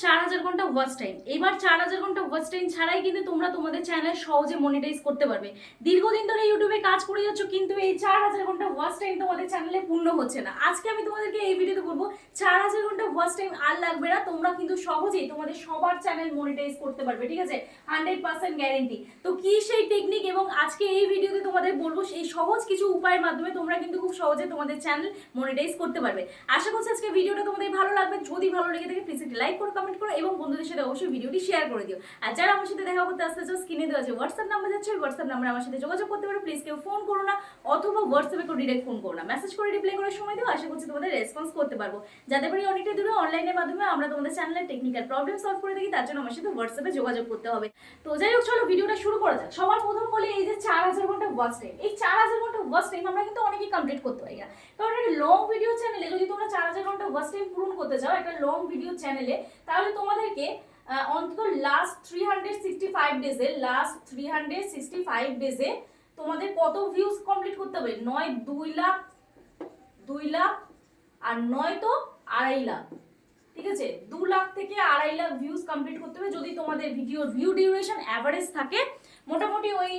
চার হাজার ঘণ্টা ওয়াচ টাইম এবার চার হাজার ঘণ্টা ওয়াচ টাইম ছাড়াই কিন্তু তোমরা তোমাদের চ্যানেল সহজে মনিটাইজ করতে পারবে। দীর্ঘদিন ধরে ইউটিউবে কাজ করে যাচ্ছ, কিন্তু এই চার হাজার ঘণ্টা ওয়াচ টাইম তোমাদের চ্যানেলে পূর্ণ হচ্ছে না। আজকে আমি তোমাদেরকে এই ভিডিওতে বলব, চার হাজার ঘণ্টা ওয়াচ টাইম আর লাগবে না, তোমরা কিন্তু সহজেই তোমাদের সবার চ্যানেল মনিটাইজ করতে পারবে, ঠিক আছে? হান্ড্রেড পার্সেন্ট গ্যারেন্টি তো কি সেই টেকনিক এবং আজকে এই ভিডিওতে তোমাদের বলব, সেই সহজ কিছু উপায়ের মাধ্যমে তোমরা কিন্তু খুব সহজে তোমাদের চ্যানেল মনিটাইজ করতে পারবে। আশা করছি আজকে ভিডিওটা তোমাদের ভালো লাগবে। যদি ভালো লেগে থাকে প্লিজ লাইক করো কমেন্ট করো এবং বন্ধুদের সাথে অবশ্যই ভিডিওটি শেয়ার করে দিও। আর যারা আমার সাথে দেখা করতে আসতে চাও স্ক্রিনে দেওয়া আছে হোয়াটসঅ্যাপ নাম্বার যাচ্ছে হোয়াটসঅ্যাপ নাম্বার আমার সাথে যোগাযোগ করতে পারো। প্লিজ কেউ ফোন করো না, অথবা হোয়াটসঅ্যাপে কেউ ডিরেক্ট ফোন করো না। মেসেজ করে রিপ্লাই করার সময় দিও, আশা করছি রেসপন্স করতে পারব। যাতে বাড়ি অনেকটাই দূরে অনলাইনের মাধ্যমে আমরা তোমাদের চ্যানেলের টেকনিক্যাল প্রবলেম সলভ করে থাকি তার জন্য আমার সাথে হোয়াটসঅ্যাপে যোগাযোগ করতে হবে। তো যাই হোক, চলো ভিডিওটা শুরু করা যাক। সবার প্রথম বলে, এই যে চার হাজার ঘণ্টা ওয়াচ টাইম এই চার হাজার ঘণ্টা ওয়াচ টাইম আমরা কিন্তু অনেকেই কমপ্লিট করতে পারি না। কারণ একটা লং ভিডিও চ্যানেলে যদি তোমরা চার হাজার ঘণ্টা ওয়াচ টাইম পূরণ করতে চাও, একটা লং ভিডিও চ্যানেলে তাহলে তোমাদেরকে অন্তত last three hundred sixty five ডেজে last three hundred sixty five ডেজে তোমাদের কত ভিউজ কমপ্লিট করতে হবে? নয়, দুই লাখ দুই লাখ আর নয় তো আড়াই লাখ, ঠিক আছে? দু লাখ থেকে আড়াই লাখ ভিউজ কমপ্লিট করতে হবে। যদি তোমাদের ভিডিওর ভিউ ডিউরেশন অ্যাভারেজ থাকে, মোটামুটি ওই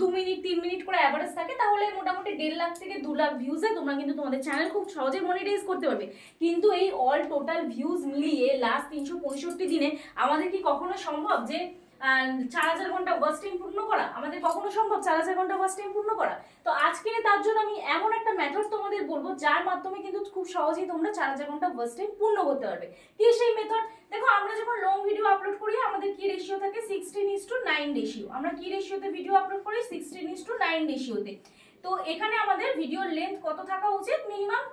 দু মিনিট, তিন মিনিট করে অ্যাভারেজ থাকে, তাহলে মোটামুটি দেড় লাখ থেকে দু লাখ ভিউজে তোমরা কিন্তু তোমাদের চ্যানেল খুব সহজে মনিটাইজ করতে পারবে। কিন্তু এই অল টোটাল ভিউজ মিলিয়ে লাস্ট তিনশো পঁয়ষট্টি দিনে আমাদের কি কখনো সম্ভব যে চার হাজার ঘণ্টা ওয়াচ টাইম পূর্ণ করা, আমাদের কখনো সম্ভব, চার হাজার ঘণ্টা ওয়াচ টাইম পূর্ণ করা। তো আজকে তার জন্য আমি এমন একটা মেথড তোমাদের বলব, যার মাধ্যমে কিন্তু খুব সহজেই তোমরা চার হাজার ঘণ্টা ওয়াচ টাইম পূর্ণ করতে পারবে। কি সেই মেথড দেখো, আমরা যখন লং ভিডিও আপলোড করি, আমাদের কি রেশিও থাকে? Sixteen is to nine ratio আমরা কি রেশিওতে ভিডিও আপলোড করি? সিক্সটিন ইস টু নাইন রেশিওতে তো। এখানে আমাদের ভিডিওর লেন্থ কত থাকা উচিত? মিনিমাম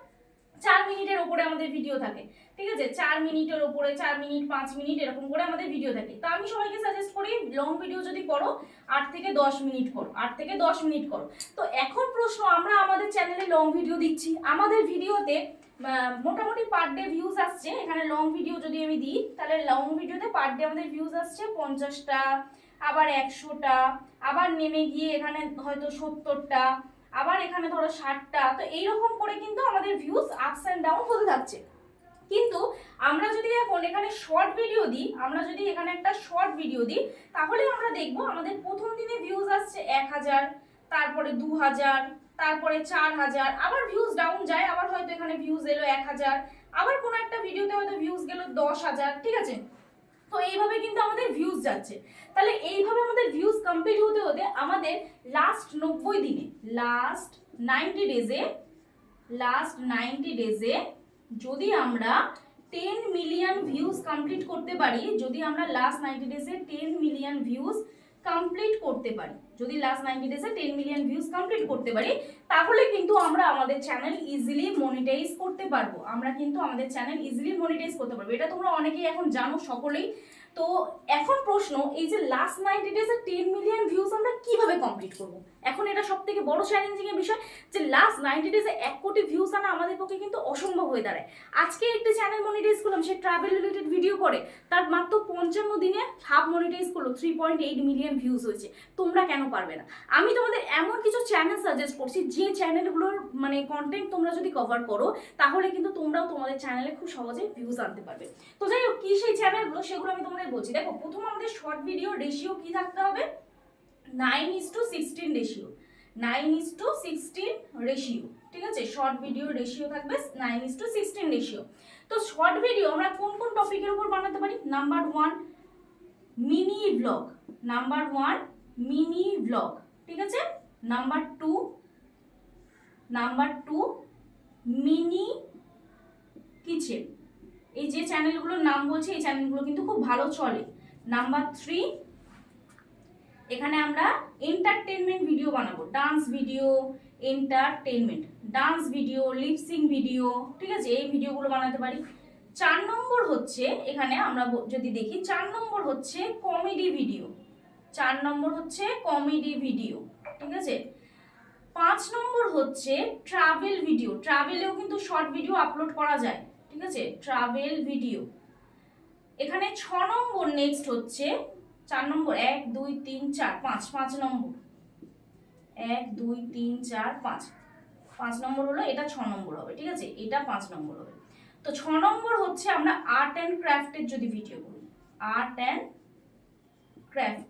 চার মিনিটের ওপরে আমাদের ভিডিও থাকে, ঠিক আছে? চার মিনিটের ওপরে, চার মিনিট, পাঁচ মিনিট এরকম করে আমাদের ভিডিও থাকে। তো আমি সবাইকে সাজেস্ট করি লং ভিডিও যদি করো, আট থেকে দশ মিনিট করো, আট থেকে দশ মিনিট করো। তো এখন প্রশ্ন, আমরা আমাদের চ্যানেলে লং ভিডিও দিচ্ছি। আমাদের ভিডিওতে মোটামুটি পার ডে ভিউজ আসছে। এখানে লং ভিডিও যদি আমি দিই, তাহলে লং ভিডিওতে পার ডে আমাদের ভিউজ আসছে পঞ্চাশটা, আবার একশোটা, আবার নেমে গিয়ে এখানে হয়তো সত্তরটা আবার এখানে ধরো ষাটটা, তো এইরকম করে কিন্তু আমাদের ভিউজ আপস অ্যান্ড ডাউন হতে থাকছে। কিন্তু আমরা যদি এখন এখানে শর্ট ভিডিও দিই, আমরা যদি এখানে একটা শর্ট ভিডিও দিই, তাহলে আমরা দেখব আমাদের প্রথম দিনে ভিউজ আসছে এক হাজার, তারপরে দু হাজার, তারপরে চার হাজার, আবার ভিউজ ডাউন যায়, আবার হয়তো এখানে ভিউজ এলো এক হাজার, আবার কোনো একটা ভিডিওতে হয়তো ভিউজ গেলো দশ হাজার, ঠিক আছে? তো এইভাবে কিন্তু আমাদের ভিউজ যাচ্ছে। তাহলে এইভাবে আমাদের ভিউজ কমপ্লিট হতে হতে আমাদের লাস্ট নব্বই দিনে লাস্ট নাইনটি ডেজে লাস্ট নাইনটি ডেজে যদি আমরা টেন মিলিয়ন ভিউজ কমপ্লিট করতে পারি, যদি আমরা লাস্ট নাইনটি ডেজে টেন মিলিয়ন ভিউজ কমপ্লিট করতে পারি যদি লাস্ট নাইনটি ডেজে টেন মিলিয়ন ভিউজ কমপ্লিট করতে পারি, তাহলে কিন্তু আমরা আমাদের চ্যানেল ইজিলি মনিটাইজ করতে পারব। আমরা কিন্তু আমাদের চ্যানেল ইজিলি মনিটাইজ করতে পারব। এটা তোমরা অনেকেই এখন জানো, সকলেই। তো এখন প্রশ্ন, এই যে লাস্ট নাইনটি ডেজে টেন মিলিয়ন ভিউজ আমরা কীভাবে কমপ্লিট করব? এখন এটা সব থেকে বড় চ্যালেঞ্জিং এর বিষয় যে লাস্ট নাইনটি ডেজে এক কোটি ভিউজ আনা আমাদের পক্ষে কিন্তু অসম্ভব হয়ে দাঁড়ায়। আজকে একটি চ্যানেল মনিটাইজ করলাম, সে ট্রাভেল রিলেটেড ভিডিও করে, তার মাত্র পঞ্চান্ন দিনে হাফ মনিটাইজ করল three point eight million views হয়েছে। তোমরা কেন পারবে না? আমি তোমাদের এমন কিছু চ্যানেল সাজেস্ট করছি, যে চ্যানেলগুলোর মানে কন্টেন্ট তোমরা যদি কভার করো, তাহলে কিন্তু তোমরাও তোমাদের চ্যানেলে খুব সহজে ভিউজ আনতে পারবে। তো যাই হোক, কি সেই চ্যানেলগুলো সেগুলো আমি তোমাদের বলছি, দেখো, প্রথম আমাদের শর্ট ভিডিও রেশিও কি থাকতে হবে? Nine is to sixteen ratio nine is to sixteen ratio ঠিক আছে? শর্ট ভিডিও রেশিও থাকবে nine is to sixteen ratio তো শর্ট ভিডিও আমরা কোন কোন টপিকের উপর বানাতে পারি? Number one mini vlog number one mini vlog ঠিক আছে? Number two number two mini kitchen এই যে চ্যানেলগুলোর নাম বলছি, এই চ্যানেলগুলো কিন্তু খুব ভালো চলে। নাম্বার থ্রি এখানে আমরা এন্টারটেনমেন্ট ভিডিও বানাবো। Dance video entertainment dance video lip sync video ঠিক আছে? এই ভিডিওগুলো বানাতে পারি। চার নম্বর হচ্ছে, এখানে আমরা যদি দেখি, চার নম্বর হচ্ছে কমেডি ভিডিও চার নম্বর হচ্ছে কমেডি ভিডিও ঠিক আছে? পাঁচ নম্বর হচ্ছে ট্রাভেল ভিডিও ট্রাভেলেও কিন্তু শর্ট ভিডিও আপলোড করা যায়। ঠিক আছে? ট্রাভেল ভিডিও এখানে ছ নম্বর নেক্সট হচ্ছে, চার নম্বর, এক, দুই, তিন, চার, পাঁচ পাঁচ নম্বর। এক, দুই, তিন, চার, পাঁচ। পাঁচ নম্বর হলো, এটা ছ নম্বর হবে, ঠিক আছে? এটা পাঁচ নম্বর হবে। তো ছ নম্বর হচ্ছে, আমরা আর্ট অ্যান্ড ক্রাফটের যদি ভিডিও করি। আর্ট অ্যান্ড ক্রাফট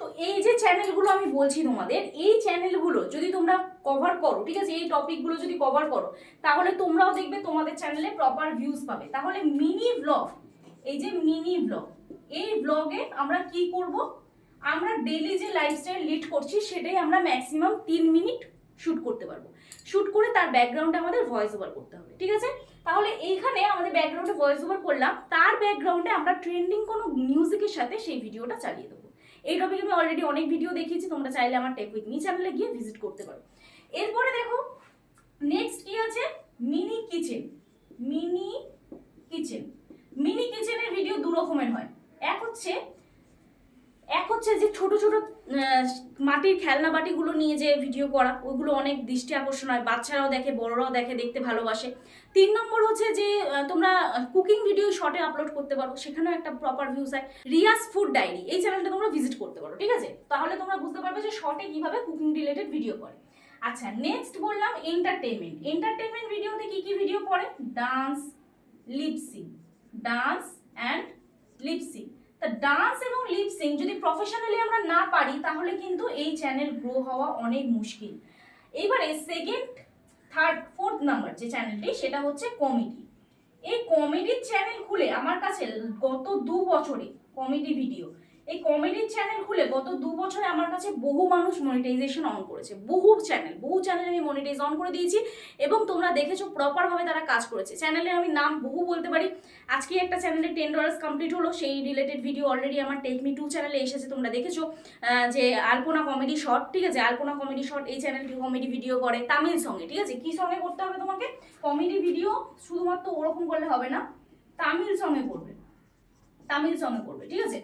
তো এই যে চ্যানেলগুলো আমি বলছি তোমাদের, এই চ্যানেলগুলো যদি তোমরা কভার করো, ঠিক আছে? এই টপিকগুলো যদি কভার করো, তাহলে তোমরাও দেখবে তোমাদের চ্যানেলে প্রপার ভিউজ পাবে। তাহলে মিনি ব্লগ এই যে মিনি ব্লগ এই ব্লগে আমরা কি করব? আমরা ডেলি যে লাইফস্টাইল লিড করছি, সেটাই আমরা ম্যাক্সিমাম তিন মিনিট শ্যুট করতে পারব। শ্যুট করে তার ব্যাকগ্রাউন্ডে আমাদের ভয়েস ওভার করতে হবে, ঠিক আছে? তাহলে এইখানে আমাদের ব্যাকগ্রাউন্ডে ভয়েস ওভার করলাম, তার ব্যাকগ্রাউন্ডে আমরা ট্রেন্ডিং কোনো মিউজিকের সাথে সেই ভিডিওটা চালিয়ে দেবো। এই টপিকে আমি অলরেডি অনেক ভিডিও দেখিয়েছি, তোমরা চাইলে আমার টেক উইথ মি চ্যানেলে গিয়ে ভিজিট করতে পারো। এরপরে দেখো নেক্সট কি আছে? Mini kitchen mini kitchen mini কিচেনের ভিডিও দু রকমের হয়। এক হচ্ছে এক হচ্ছে যে ছোট ছোট মাটির খেলনা বাটিগুলো নিয়ে যে ভিডিও করা ওইগুলো অনেক দৃষ্টি আকর্ষণ হয়। বাচ্চারাও দেখে, বড়রাও দেখে, দেখতে ভালোবাসে। তিন নম্বর হচ্ছে যে তোমরা কুকিং ভিডিও শর্টে আপলোড করতে পারো। সেখানেও একটা প্রপার ভিউজ হয়। রিয়াস ফুড ডায়েরি এই চ্যানেলটা তোমরা ভিজিট করতে পারো, ঠিক আছে? তাহলে তোমরা বুঝতে পারবে যে শর্টে কীভাবে কুকিং রিলেটেড ভিডিও করে। আচ্ছা নেক্সট বললাম এন্টারটেনমেন্ট এন্টারটেনমেন্ট ভিডিওতে কি কি ভিডিও পড়ে? Dance lip sync dance and lip sync তা ডান্স এবং লিপসিং যদি প্রফেশনালি আমরা না পারি, তাহলে কিন্তু এই চ্যানেল গ্রো হওয়া অনেক মুশকিল। এইবারে সেকেন্ড থার্ড ফোর্থ নাম্বার যে চ্যানেলটি সেটা হচ্ছে কমেডি এই কমেডির চ্যানেল খুলে আমার কাছে গত দু বছরে কমেডি ভিডিও এই কমেডির চ্যানেল খুলে গত দু বছরে আমার কাছে বহু মানুষ মনিটাইজেশন অন করেছে। বহু চ্যানেল বহু চ্যানেল আমি মনিটাইজ অন করে দিয়েছি এবং তোমরা দেখেছ প্রপারভাবে তারা কাজ করেছে। চ্যানেলের আমি নাম বহু বলতে পারি। আজকে একটা চ্যানেলে টেন ডলার্স কমপ্লিট হলো, সেই রিলেটেড ভিডিও অলরেডি আমার টেক মি টু চ্যানেলে এসেছে, তোমরা দেখেছ যে আলপনা কমেডি শর্ট ঠিক আছে? আলপনা কমেডি শর্ট এই চ্যানেলটি কমেডি ভিডিও করে তামিল সঙ্গে, ঠিক আছে? কী সঙ্গে করতে হবে তোমাকে? কমেডি ভিডিও শুধুমাত্র ওরকম করলে হবে না, তামিল সঙ্গে করবে। তামিল সঙ্গে করবে ঠিক আছে?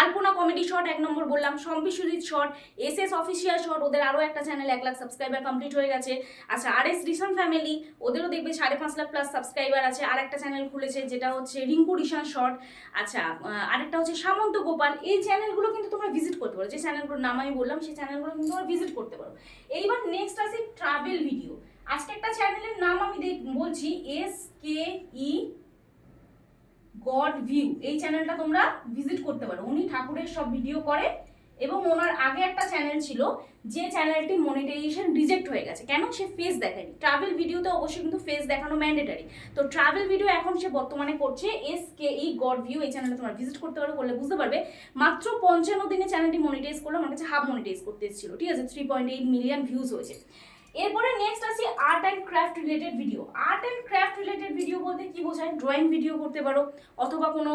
আলপনা কমেডি শর্ট এক নম্বর বললাম Sujit short S S official short ওদের আরও একটা চ্যানেল এক লাখ সাবস্ক্রাইবার কমপ্লিট হয়ে গেছে। আচ্ছা আর এস রিসান ফ্যামিলি ওদেরও দেখবে সাড়ে পাঁচ লাখ প্লাস সাবস্ক্রাইবার আছে। আর একটা চ্যানেল খুলেছে, যেটা হচ্ছে রিঙ্কু রিসান শর্ট আচ্ছা আরেকটা হচ্ছে সামন্ত গোপাল। এই চ্যানেলগুলো কিন্তু তোমরা ভিজিট করতে পারো। যে চ্যানেলগুলোর নাম আমি বললাম, সেই চ্যানেলগুলো কিন্তু তোমরা ভিজিট করতে পারো। এইবার নেক্সট আছে ট্রাভেল ভিডিও আজকে একটা চ্যানেলের নাম আমি দেখ- বলছি S K E god view. এই চ্যানেলটা তোমরা ভিজিট করতে পারো। উনি ঠাকুরের সব ভিডিও করে এবং ওনার আগে একটা চ্যানেল ছিল, যে চ্যানেলটি মনিটাইজেশন রিজেক্ট হয়ে গেছে। কেন? সে ফেস দেখায়নি ট্রাভেল ভিডিওতে অবশ্যই কিন্তু ফেস দেখানো ম্যান্ডেটারি তো ট্রাভেল ভিডিও এখন সে বর্তমানে করছে S K E god view এই চ্যানেলটা তোমরা ভিজিট করতে পারো করলে বুঝতে পারবে। মাত্র পঞ্চান্ন দিনে চ্যানেলটি মনিটাইজ করল আমার কাছে হাফ মনিটাইজ করতে এসেছিল। ঠিক আছে? Three point eight million views হয়েছে। এরপরে নেক্সট আসি art and craft related video art and craft related video বলতে ড্রয়িং ভিডিও করতে পারো, অথবা কোনো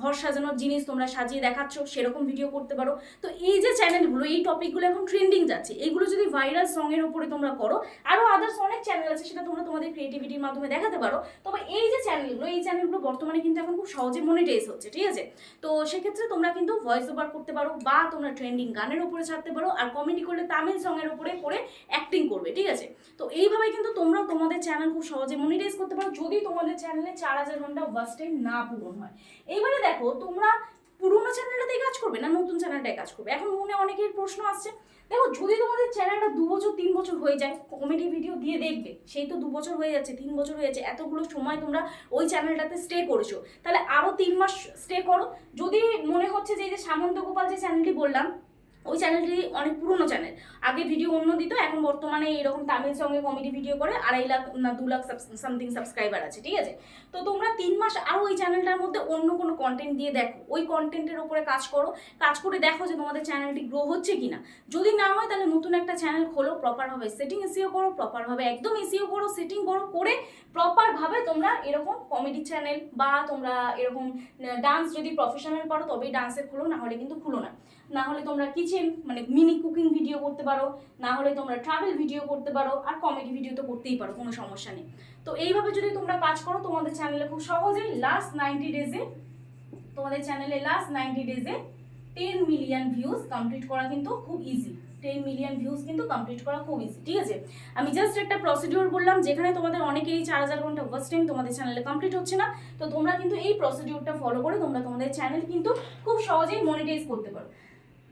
ঘর সাজানোর জিনিস তোমরা সাজিয়ে দেখাচ্ছ, সেরকম ভিডিও করতে পারো। তো এই যে চ্যানেলগুলো এই টপিকগুলো এখন ট্রেন্ডিং যাচ্ছে। এইগুলো যদি ভাইরাল সঙের উপরে তোমরা করো আরও আদার্স অনেক চ্যানেল আছে, সেটা তোমরা তোমাদের ক্রিয়েটিভিটির মাধ্যমে দেখাতে পারো। তবে এই যে চ্যানেলগুলো এই চ্যানেলগুলো বর্তমানে কিন্তু এখন খুব সহজে মনিটাইজ হচ্ছে, ঠিক আছে? তো সেক্ষেত্রে তোমরা কিন্তু ভয়েস ওভার করতে পারো, বা তোমরা ট্রেন্ডিং গানের উপরে ছাড়তে পারো, আর কমেডি করলে তামিল সঙের উপরে করে অ্যাক্টিং করবে, ঠিক আছে? তো এইভাবে কিন্তু তোমরাও তোমাদের চ্যানেল খুব সহজে মনিটাইজ করতে পারো। যদি তোমাদের চ্যানেলে চার হাজার ঘণ্টা ওয়াচ টাইম না পূরণ হয়। এইবারে দেখো, তোমরা পুরোনো চ্যানেলটাতেই কাজ করবে না নতুন চ্যানেলটাই কাজ করবে? এখন মনে অনেকের প্রশ্ন আসছে, দেখো যদি তোমাদের চ্যানেলটা দু বছর, তিন বছর হয়ে যায় কমেডি ভিডিও দিয়ে দেখবে, সেই তো দু বছর হয়ে যাচ্ছে, তিন বছর হয়ে যাচ্ছে, এতগুলো সময় তোমরা ওই চ্যানেলটাতে স্টে করেছ। তাহলে আরও তিন মাস স্টে করো। যদি মনে হচ্ছে যে এই যে সামন্ত গোপাল যে চ্যানেলটি বললাম ওই চ্যানেলটি অনেক পুরনো চ্যানেল আগে ভিডিও অন্য দিত, এখন বর্তমানে এরকম তামিল সঙ্গে কমেডি ভিডিও করে আড়াই লাখ না দু লাখ সামথিং সাবস্ক্রাইবার আছে, ঠিক আছে? তো তোমরা তিন মাস আরও ওই চ্যানেলটার মধ্যে অন্য কোনো কন্টেন্ট দিয়ে দেখো। ওই কন্টেন্টের উপরে কাজ করো। কাজ করে দেখো যে তোমাদের চ্যানেলটি গ্রো হচ্ছে কিনা। যদি না হয় তাহলে নতুন একটা চ্যানেল খোলো প্রপারভাবে সেটিং এসিও করো প্রপারভাবে একদম এসিও করো সেটিং করো, করে প্রপারভাবে তোমরা এরকম কমেডি চ্যানেল বা তোমরা এরকম ডান্স যদি প্রফেশনাল পারো, তবেই ডান্সের খুলো না হলে কিন্তু খুলো না। না হলে তোমরা কিচেন মানে মিনি কুকিং ভিডিও করতে পারো না হলে তোমরা ট্রাভেল ভিডিও করতে পারো, আর কমেডি ভিডিও তো করতেই পারো, কোনো সমস্যা নেই। তো এইভাবে যদি তোমরা কাজ করো, তোমাদের চ্যানেলে খুব সহজেই লাস্ট নাইনটি ডেজে তোমাদের চ্যানেলে লাস্ট নাইনটি ডেজে টেন মিলিয়ন ভিউজ কমপ্লিট করা কিন্তু খুব ইজি টেন মিলিয়ন ভিউজ কিন্তু কমপ্লিট করা খুব ইজি ঠিক আছে? আমি জাস্ট একটা প্রসিডিওর বললাম, যেখানে তোমাদের অনেকেরই চার হাজার ঘণ্টা ওয়াচ টাইম তোমাদের চ্যানেলে কমপ্লিট হচ্ছে না। তো তোমরা কিন্তু এই প্রসিডিওরটা ফলো করে তোমরা তোমাদের চ্যানেল কিন্তু খুব সহজেই মনিটাইজ করতে পারো।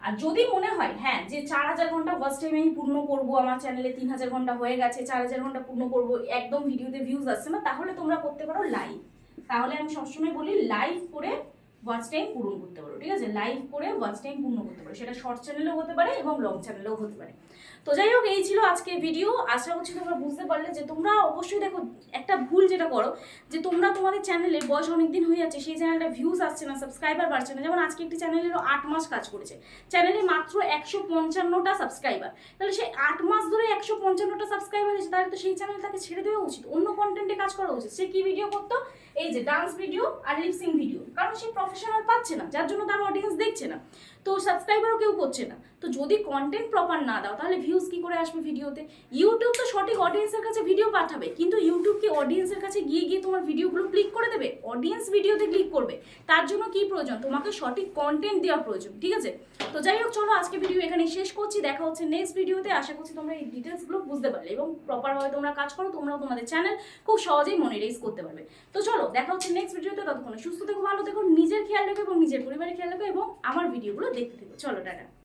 আর যদি মনে হয় হ্যাঁ যে চার হাজার ঘণ্টা ফার্স্ট টাইম আমি পূর্ণ করব, আমার চ্যানেলে তিন হাজার ঘণ্টা হয়ে গেছে, চার হাজার ঘণ্টা পূর্ণ করব, একদম ভিডিওতে ভিউজ আসছে না, তাহলে তোমরা করতে পারো লাইভ তাহলে আমি সবসময় বলি লাইভ করে ওয়াচ টাইম পূরণ করতে পারো, ঠিক আছে? লাইভ করে ওয়াচ টাইম পূর্ণ করতে পারো। সেটা শর্ট চ্যানেলেও হতে পারে এবং লং চ্যানেলেও হতে পারে। তো যাই হোক, এই ছিল আজকে ভিডিও আশা করছি তোমরা বুঝতে পারলে যে তোমরা অবশ্যই দেখো, একটা ভুল যেটা করো, যে তোমরা তোমাদের চ্যানেলে বয়স অনেকদিন হয়ে যাচ্ছে, সেই চ্যানেলটা ভিউজ আসছে না সাবস্ক্রাইবার বাড়ছে না। যেমন আজকে একটি চ্যানেলেরও আট মাস কাজ করেছে। চ্যানেলে মাত্র একশো পঞ্চান্নটা সাবস্ক্রাইবার তাহলে সেই আট মাস ধরে একশো পঞ্চান্নটা সাবস্ক্রাইবার হয়েছে, তাহলে তো সেই চ্যানেলটাকে ছেড়ে দেওয়া উচিত। অন্য কন্টেন্টে কাজ করা উচিত। সে কি ভিডিও করতো? এই যে ডান্স ভিডিও আর লিপসিং ভিডিও কারণ সে প্রফেশনাল পাচ্ছে না। যার জন্য তার অডিয়েন্স দেখছে না। তো সাবস্ক্রাইবারও কেউ করছে না। তো যদি কন্টেন্ট প্রপার না দাও, তাহলে ভিউজ কি করে আসবে ভিডিওতে? ইউটিউব তো সঠিক অডিয়েন্সের কাছে ভিডিও পাঠাবে, কিন্তু ইউটিউব কি অডিয়েন্সের কাছে গিয়ে গিয়ে তোমার ভিডিওগুলো ক্লিক করে দেবে অডিয়েন্স ভিডিওতে ক্লিক করবে। তার জন্য কি প্রয়োজন? তোমাকে সঠিক কন্টেন্ট দেওয়া প্রয়োজন, ঠিক আছে? তো যাই হোক, চলো আজকে ভিডিও এখানে শেষ করছি, দেখা হচ্ছে নেক্সট ভিডিওতে আশা করছি তোমরা এই ডিটেলসগুলো বুঝতে পারলে এবং প্রপারভাবে তোমরা কাজ করো, তোমরাও তোমাদের চ্যানেল খুব সহজেই মনে মনিটাইজ করতে পারবে। তো চলো, দেখা হচ্ছে নেক্সট ভিডিওতে ততক্ষণ সুস্থ থেকো, ভালো থেকো, নিজের খেয়াল রেখো এবং নিজের পরিবারের খেয়াল রেখো এবং আমার ভিডিওগুলো দেখতে থেকো। চলো, টাটা।